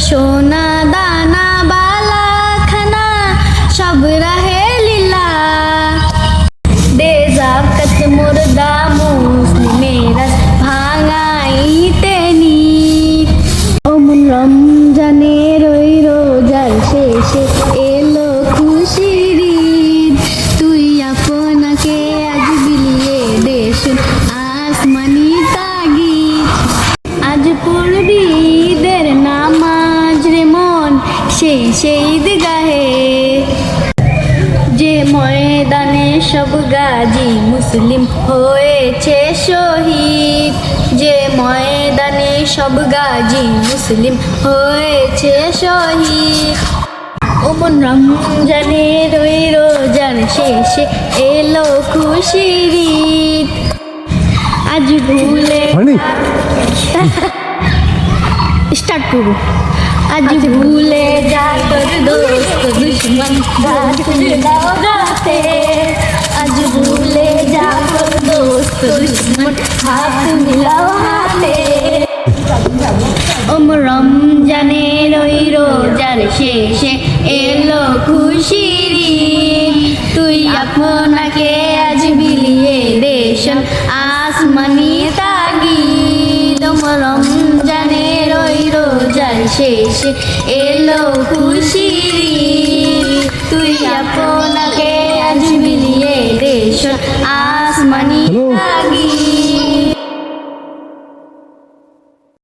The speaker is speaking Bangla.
সোনা সেই গাহে। যে ময়দানে সব গাজী মুসলিম হয়েছে শহীদ। যে ময়দানে সব গাজী মুসলিম হয়েছে শহীদ। ওমন রমজানের ওই রোজার শেষে এলো খুশির ঈদ। আজ ভুলে স্টার্ট করব। আজ ভুলে যা তোর দোস্ত দুশ্মন গাতে আজ ভুলে যা তোর দোস্ত দুশ্মন হাত মিলাও হাতে। ওম রমজানের ওই রোজার শেষে এলো ঈদ। তুই আপনাকে আজ বিলিয়ে দেশন আসমানি শেষে এলো খুশি। তুই আপনাকে